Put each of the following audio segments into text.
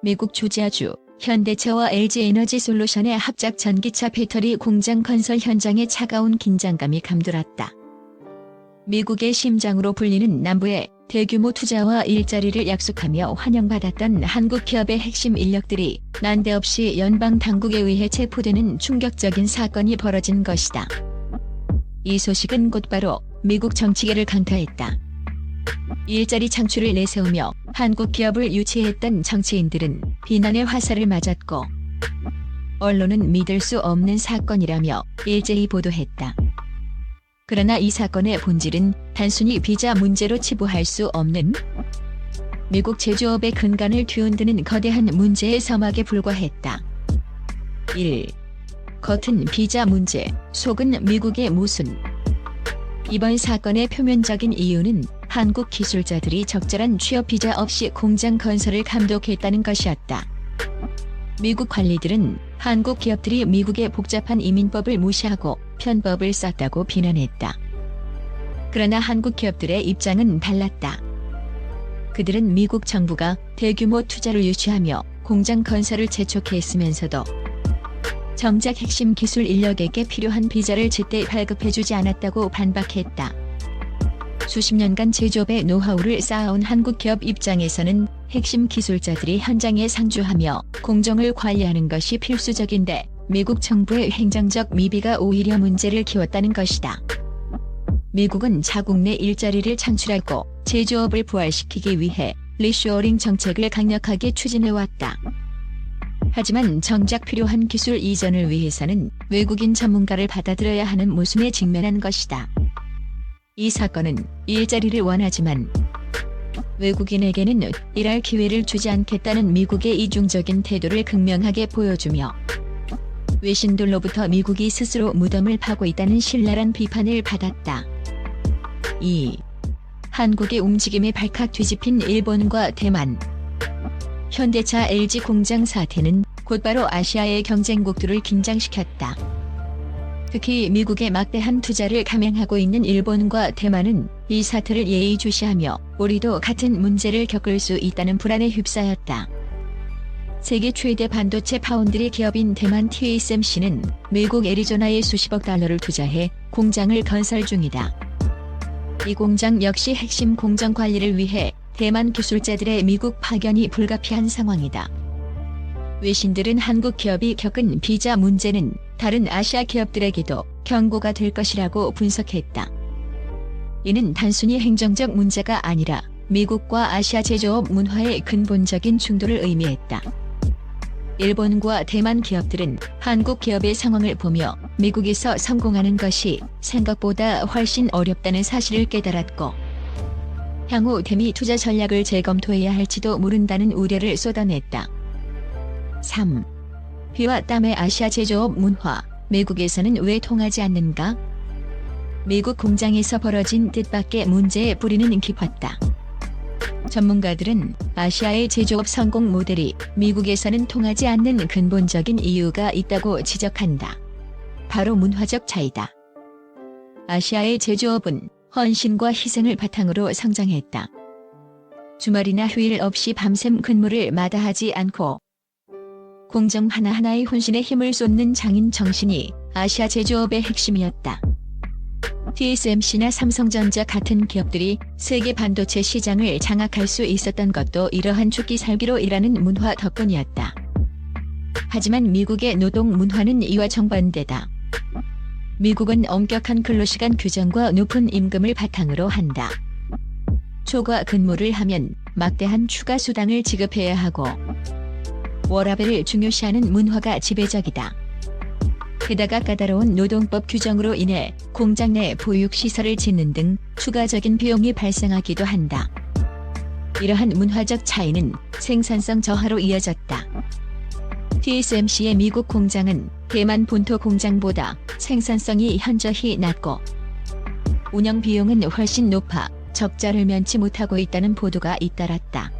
미국 조지아주 현대차와 LG에너지 솔루션의 합작 전기차 배터리 공장 건설 현장에 차가운 긴장감이 감돌았다. 미국의 심장으로 불리는 남부의 대규모 투자와 일자리를 약속하며 환영받았던 한국 기업의 핵심 인력들이 난데없이 연방 당국에 의해 체포되는 충격적인 사건이 벌어진 것이다. 이 소식은 곧바로 미국 정치계를 강타했다. 일자리 창출을 내세우며 한국 기업을 유치했던 정치인들은 비난의 화살을 맞았고 언론은 믿을 수 없는 사건이라며 일제히 보도했다. 그러나 이 사건의 본질은 단순히 비자 문제로 치부할 수 없는 미국 제조업의 근간을 뒤흔드는 거대한 문제의 서막에 불과했다. 1. 겉은 비자 문제, 속은 미국의 모순. 이번 사건의 표면적인 이유는 한국 기술자들이 적절한 취업 비자 없이 공장 건설을 감독했다는 것이었다. 미국 관리들은 한국 기업들이 미국의 복잡한 이민법을 무시하고 편법을 썼다고 비난했다. 그러나 한국 기업들의 입장은 달랐다. 그들은 미국 정부가 대규모 투자를 유치하며 공장 건설을 재촉했으면서도 정작 핵심 기술 인력에게 필요한 비자를 제때 발급해주지 않았다고 반박했다. 수십 년간 제조업의 노하우를 쌓아온 한국 기업 입장에서는 핵심 기술자들이 현장에 상주하며 공정을 관리하는 것이 필수적인데 미국 정부의 행정적 미비가 오히려 문제를 키웠다는 것이다. 미국은 자국 내 일자리를 창출하고 제조업을 부활시키기 위해 리쇼어링 정책을 강력하게 추진해왔다. 하지만 정작 필요한 기술 이전을 위해서는 외국인 전문가를 받아들여야 하는 모순에 직면한 것이다. 이 사건은 일자리를 원하지만 외국인에게는 일할 기회를 주지 않겠다는 미국의 이중적인 태도를 극명하게 보여주며 외신들로부터 미국이 스스로 무덤을 파고 있다는 신랄한 비판을 받았다. 2. 한국의 움직임에 발칵 뒤집힌 일본과 대만 현대차 LG 공장 사태는 곧바로 아시아의 경쟁국들을 긴장시켰다. 특히 미국의 막대한 투자를 감행하고 있는 일본과 대만은 이 사태를 예의주시하며 우리도 같은 문제를 겪을 수 있다는 불안에 휩싸였다. 세계 최대 반도체 파운드리 기업인 대만 TSMC는 미국 애리조나에 수십억 달러를 투자해 공장을 건설 중이다. 이 공장 역시 핵심 공정 관리를 위해 대만 기술자들의 미국 파견이 불가피한 상황이다. 외신들은 한국 기업이 겪은 비자 문제는 다른 아시아 기업들에게도 경고가 될 것이라고 분석했다. 이는 단순히 행정적 문제가 아니라 미국과 아시아 제조업 문화의 근본적인 충돌을 의미했다. 일본과 대만 기업들은 한국 기업의 상황을 보며 미국에서 성공하는 것이 생각보다 훨씬 어렵다는 사실을 깨달았고 향후 대미 투자 전략을 재검토해야 할지도 모른다는 우려를 쏟아냈다. 3. 피와 땀의 아시아 제조업 문화, 미국에서는 왜 통하지 않는가? 미국 공장에서 벌어진 뜻밖의 문제에 뿌리는 깊었다. 전문가들은 아시아의 제조업 성공 모델이 미국에서는 통하지 않는 근본적인 이유가 있다고 지적한다. 바로 문화적 차이다. 아시아의 제조업은 헌신과 희생을 바탕으로 성장했다. 주말이나 휴일 없이 밤샘 근무를 마다하지 않고 공정 하나하나의 혼신에 힘을 쏟는 장인 정신이 아시아 제조업의 핵심이었다. TSMC나 삼성전자 같은 기업들이 세계 반도체 시장을 장악할 수 있었던 것도 이러한 죽기 살기로 일하는 문화 덕분이었다. 하지만 미국의 노동 문화는 이와 정반대다. 미국은 엄격한 근로시간 규정과 높은 임금을 바탕으로 한다. 초과 근무를 하면 막대한 추가 수당을 지급해야 하고 워라벨을 중요시하는 문화가 지배적이다. 게다가 까다로운 노동법 규정으로 인해 공장 내 보육시설을 짓는 등 추가적인 비용이 발생하기도 한다. 이러한 문화적 차이는 생산성 저하로 이어졌다. TSMC의 미국 공장은 대만 본토 공장보다 생산성이 현저히 낮고 운영 비용은 훨씬 높아 적자를 면치 못하고 있다는 보도가 잇따랐다.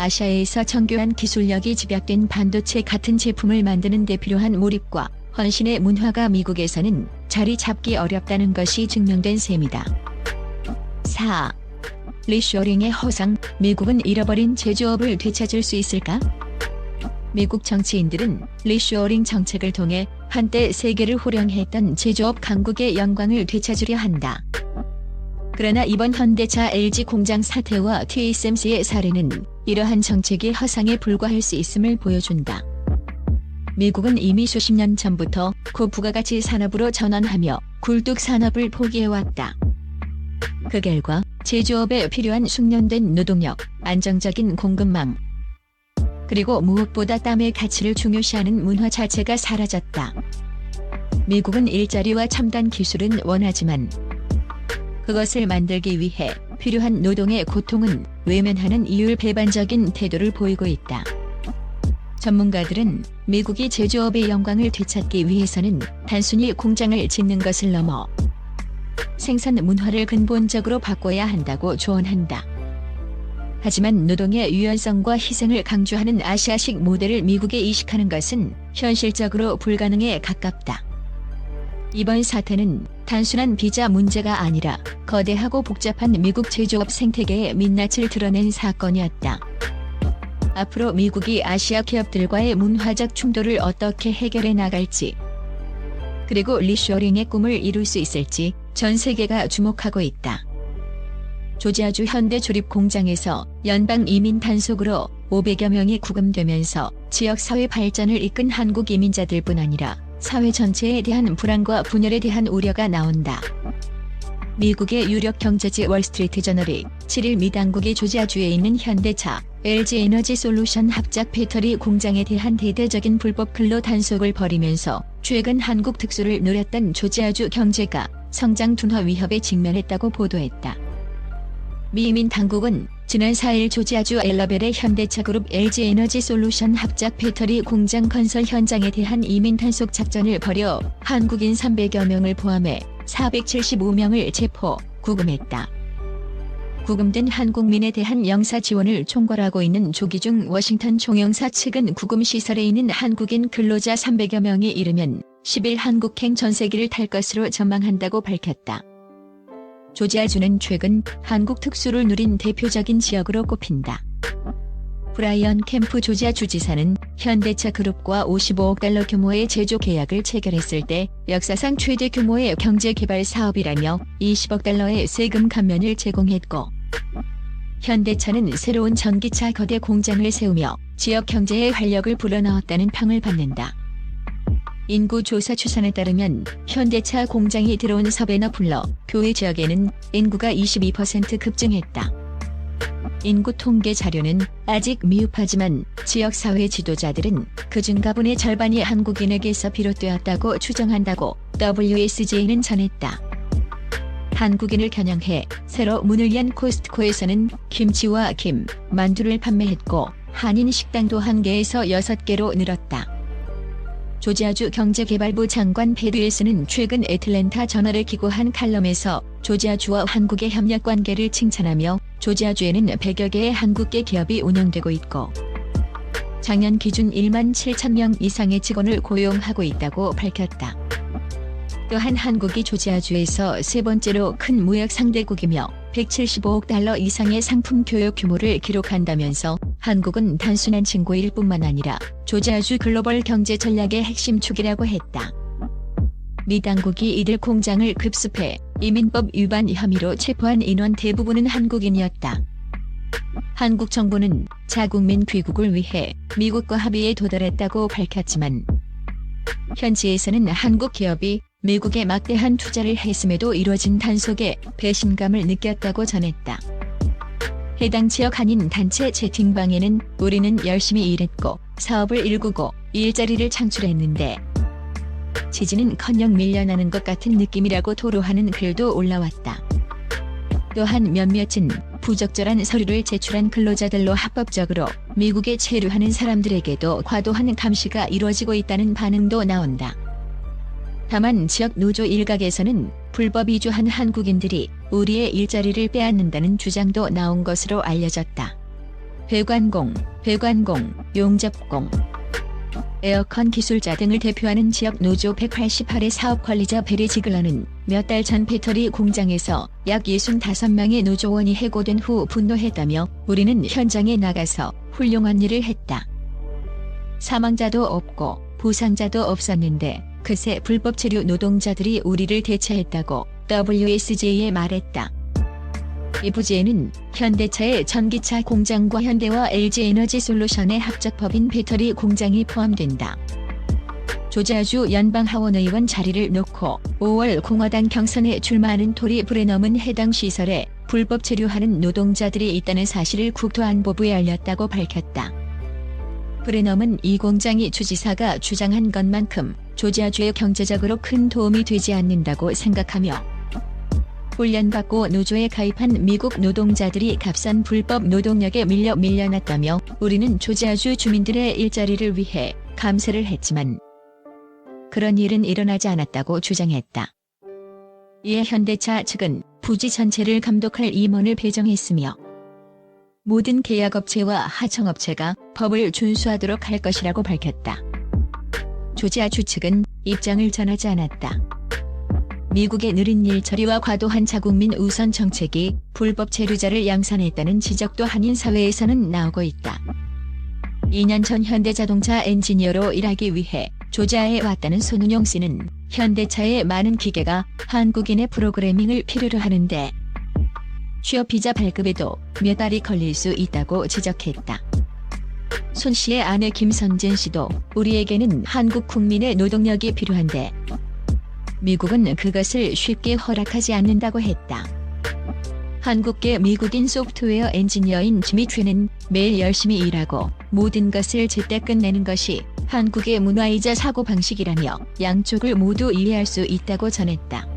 아시아에서 정교한 기술력이 집약된 반도체 같은 제품을 만드는 데 필요한 몰입과 헌신의 문화가 미국에서는 자리 잡기 어렵다는 것이 증명된 셈이다. 4. 리쇼링의 허상, 미국은 잃어버린 제조업을 되찾을 수 있을까? 미국 정치인들은 리쇼링 정책을 통해 한때 세계를 호령했던 제조업 강국의 영광을 되찾으려 한다. 그러나 이번 현대차 LG 공장 사태와 TSMC의 사례는 이러한 정책이 허상에 불과할 수 있음을 보여준다. 미국은 이미 수십 년 전부터 고부가가치 산업으로 전환하며 굴뚝 산업을 포기해왔다. 그 결과 제조업에 필요한 숙련된 노동력, 안정적인 공급망, 그리고 무엇보다 땀의 가치를 중요시하는 문화 자체가 사라졌다. 미국은 일자리와 첨단 기술은 원하지만 그것을 만들기 위해 필요한 노동의 고통은 외면하는 이율 배반적인 태도를 보이고 있다. 전문가들은 미국이 제조업의 영광을 되찾기 위해서는 단순히 공장을 짓는 것을 넘어 생산 문화를 근본적으로 바꿔야 한다고 조언한다. 하지만 노동의 유연성과 희생을 강조하는 아시아식 모델을 미국에 이식하는 것은 현실적으로 불가능에 가깝다. 이번 사태는 단순한 비자 문제가 아니라 거대하고 복잡한 미국 제조업 생태계의 민낯을 드러낸 사건이었다. 앞으로 미국이 아시아 기업들과의 문화적 충돌을 어떻게 해결해 나갈지, 그리고 리쇼링의 꿈을 이룰 수 있을지 전 세계가 주목하고 있다. 조지아주 현대 조립 공장에서 연방 이민 단속으로 500여 명이 구금되면서 지역 사회 발전을 이끈 한국 이민자들뿐 아니라 사회 전체에 대한 불안과 분열에 대한 우려가 나온다. 미국의 유력 경제지 월스트리트 저널이 7일 미 당국이 조지아주에 있는 현대차 LG 에너지 솔루션 합작 배터리 공장에 대한 대대적인 불법 근로 단속을 벌이면서 최근 한국 특수를 노렸던 조지아주 경제가 성장 둔화 위협에 직면했다고 보도했다. 미민 당국은 지난 4일 조지아주 엘러벨의 현대차 그룹 LG 에너지 솔루션 합작 배터리 공장 건설 현장에 대한 이민 단속 작전을 벌여 한국인 300여 명을 포함해 475명을 체포, 구금했다. 구금된 한국민에 대한 영사 지원을 총괄하고 있는 조기중 워싱턴 총영사 측은 구금 시설에 있는 한국인 근로자 300여 명이 이르면 10일 한국행 전세기를 탈 것으로 전망한다고 밝혔다. 조지아주는 최근 한국 특수를 누린 대표적인 지역으로 꼽힌다. 브라이언 캠프 조지아 주지사는 현대차 그룹과 55억 달러 규모의 제조 계약을 체결했을 때 역사상 최대 규모의 경제 개발 사업이라며 20억 달러의 세금 감면을 제공했고 현대차는 새로운 전기차 거대 공장을 세우며 지역 경제에 활력을 불어넣었다는 평을 받는다. 인구 조사 추산에 따르면 현대차 공장이 들어온 서베너 불러 교회 지역에는 인구가 22% 급증했다. 인구 통계 자료는 아직 미흡하지만 지역 사회 지도자들은 그중 가분의 절반이 한국인에게서 비롯되었다고 추정한다고 WSJ는 전했다. 한국인을 겨냥해 새로 문을 연 코스트코에서는 김치와 김, 만두를 판매했고 한인 식당도 한 개에서 여섯 개로 늘었다. 조지아주 경제개발부 장관 페드윌스는 최근 애틀랜타 저널에 기고한 칼럼에서 조지아주와 한국의 협력 관계를 칭찬하며 조지아주에는 100여 개의 한국계 기업이 운영되고 있고 작년 기준 1만 7천 명 이상의 직원을 고용하고 있다고 밝혔다. 또한 한국이 조지아주에서 세 번째로 큰 무역 상대국이며 175억 달러 이상의 상품 교역 규모를 기록한다면서 한국은 단순한 친구일 뿐만 아니라 조지아주 글로벌 경제 전략의 핵심 축이라고 했다. 미 당국이 이들 공장을 급습해 이민법 위반 혐의로 체포한 인원 대부분은 한국인이었다. 한국 정부는 자국민 귀국을 위해 미국과 합의에 도달했다고 밝혔지만 현지에서는 한국 기업이 미국에 막대한 투자를 했음에도 이뤄진 단속에 배신감을 느꼈다고 전했다. 해당 지역 한인 단체 채팅방에는 우리는 열심히 일했고 사업을 일구고 일자리를 창출했는데 지지는커녕 밀려나는 것 같은 느낌이라고 토로하는 글도 올라왔다. 또한 몇몇은 부적절한 서류를 제출한 근로자들로 합법적으로 미국에 체류하는 사람들에게도 과도한 감시가 이루어지고 있다는 반응도 나온다. 다만 지역 노조 일각에서는 불법 이주한 한국인들이 우리의 일자리를 빼앗는다는 주장도 나온 것으로 알려졌다. 배관공, 배관공, 용접공, 에어컨 기술자 등을 대표하는 지역 노조 188의 사업 관리자 베리 지글러는 몇 달 전 배터리 공장에서 약 65명의 노조원이 해고된 후 분노했다며 우리는 현장에 나가서 훌륭한 일을 했다. 사망자도 없고 부상자도 없었는데 그새 불법 체류 노동자들이 우리를 대체했다고 WSJ에 말했다. 이 부지에는 현대차의 전기차 공장과 현대와 LG에너지 솔루션의 합작법인 배터리 공장이 포함된다. 조자주 연방 하원의원 자리를 놓고 5월 공화당 경선에 출마하는 토리 브레넘은 해당 시설에 불법 체류하는 노동자들이 있다는 사실을 국토안보부에 알렸다고 밝혔다. 브레넘은 이 공장이 주지사가 주장한 것만큼 조지아주의 경제적으로 큰 도움이 되지 않는다고 생각하며 훈련받고 노조에 가입한 미국 노동자들이 값싼 불법 노동력에 밀려 밀려났다며 우리는 조지아주 주민들의 일자리를 위해 감세를 했지만 그런 일은 일어나지 않았다고 주장했다. 이에 현대차 측은 부지 전체를 감독할 임원을 배정했으며 모든 계약업체와 하청업체가 법을 준수하도록 할 것이라고 밝혔다. 조지아주 측은 입장을 전하지 않았다. 미국의 느린 일 처리와 과도한 자국민 우선 정책이 불법 체류자를 양산했다는 지적도 한인 사회에서는 나오고 있다. 2년 전 현대자동차 엔지니어로 일하기 위해 조지아에 왔다는 손은영 씨는 현대차의 많은 기계가 한국인의 프로그래밍을 필요로 하는데 취업 비자 발급에도 몇 달이 걸릴 수 있다고 지적했다. 손 씨의 아내 김선진 씨도 우리에게는 한국 국민의 노동력이 필요한데 미국은 그것을 쉽게 허락하지 않는다고 했다. 한국계 미국인 소프트웨어 엔지니어인 지미트는 매일 열심히 일하고 모든 것을 제때 끝내는 것이 한국의 문화이자 사고방식이라며 양쪽을 모두 이해할 수 있다고 전했다.